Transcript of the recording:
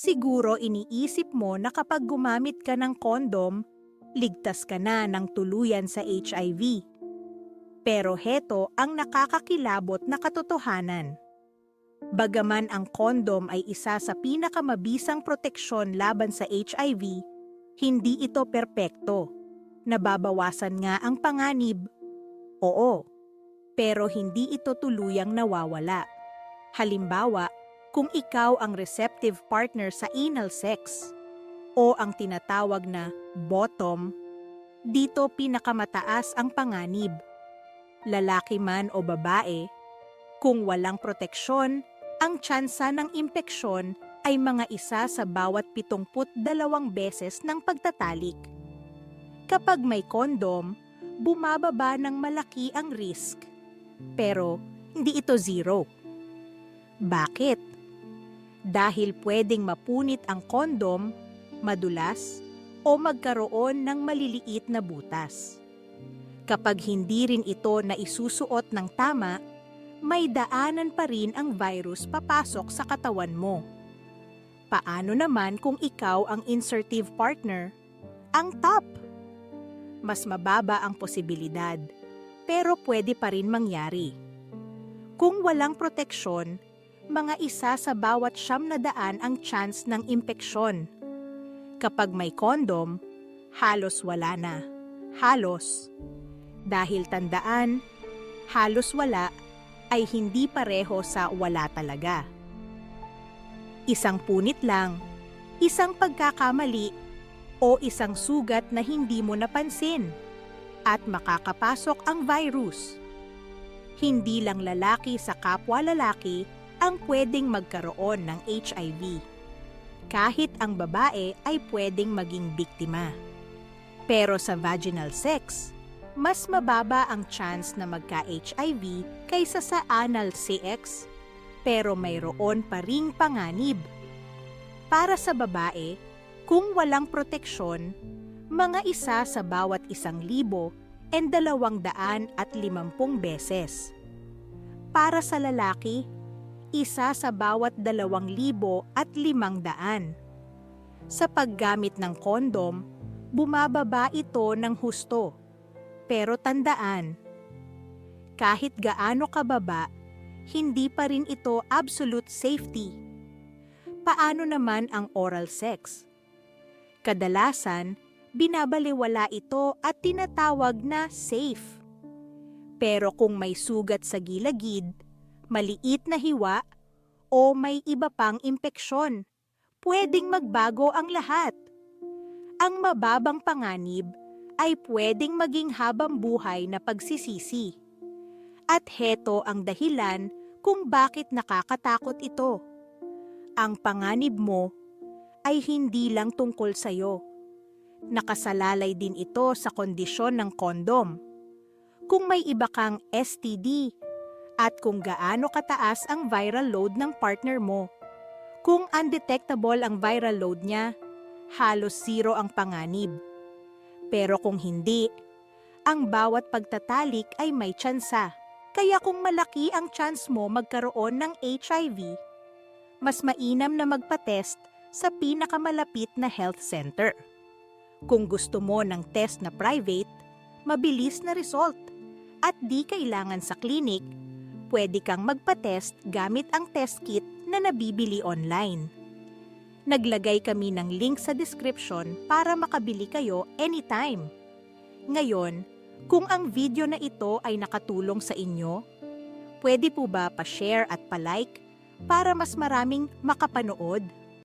Siguro iniisip mo na kapag gumamit ka ng kondom, ligtas ka na ng tuluyan sa HIV. Pero heto ang nakakakilabot na katotohanan. Bagaman ang kondom ay isa sa pinakamabisang proteksyon laban sa HIV, hindi ito perpekto. Nababawasan nga ang panganib. Oo, pero hindi ito tuluyang nawawala. Halimbawa, kung ikaw ang receptive partner sa anal sex o ang tinatawag na bottom, dito pinakamataas ang panganib. Lalaki man o babae, kung walang proteksyon, ang tsansa ng impeksyon ay mga isa sa bawat 72 beses ng pagtatalik. Kapag may kondom, bumababa ng malaki ang risk. Pero hindi ito zero. Bakit? Dahil pwedeng mapunit ang kondom, madulas, o magkaroon ng maliliit na butas. Kapag hindi rin ito na isusuot ng tama, may daanan pa rin ang virus papasok sa katawan mo. Paano naman kung ikaw ang insertive partner? Ang top! Mas mababa ang posibilidad, pero pwede pa rin mangyari. Kung walang proteksyon, mga isa sa bawat siyam na daan ang chance ng impeksyon. Kapag may kondom, halos wala na. Halos. Dahil tandaan, halos wala ay hindi pareho sa wala talaga. Isang punit lang, isang pagkakamali, o isang sugat na hindi mo napansin at makakapasok ang virus. Hindi lang lalaki sa kapwa lalaki ang pwedeng magkaroon ng HIV. Kahit ang babae ay pwedeng maging biktima. Pero sa vaginal sex, mas mababa ang chance na magka-HIV kaysa sa anal sex, pero mayroon pa ring panganib. Para sa babae, kung walang proteksyon, mga isa sa bawat isang libo and dalawang daan at limampung beses. Para sa lalaki, isa sa bawat dalawang libo at limang daan. Sa paggamit ng kondom, bumababa ito ng husto. Pero tandaan, kahit gaano kababa, hindi pa rin ito absolute safety. Paano naman ang oral sex? Kadalasan, binabaliwala ito at tinatawag na safe. Pero kung may sugat sa gilagid, maliit na hiwa, o may iba pang impeksyon, pwedeng magbago ang lahat. Ang mababang panganib ay pwedeng maging habang buhay na pagsisisi. At heto ang dahilan kung bakit nakakatakot ito. Ang panganib mo ay hindi lang tungkol sa'yo. Nakasalalay din ito sa kondisyon ng kondom. Kung may iba kang STD at kung gaano kataas ang viral load ng partner mo. Kung undetectable ang viral load niya, halos zero ang panganib. Pero kung hindi, ang bawat pagtatalik ay may tsansa. Kaya kung malaki ang chance mo magkaroon ng HIV, mas mainam na magpa-test sa pinakamalapit na health center. Kung gusto mo ng test na private, mabilis na result at di kailangan sa clinic, pwede kang magpa-test gamit ang test kit na nabibili online. Naglagay kami ng link sa description para makabili kayo anytime. Ngayon, kung ang video na ito ay nakatulong sa inyo, pwede po ba pa-share at pa-like para mas maraming makapanood?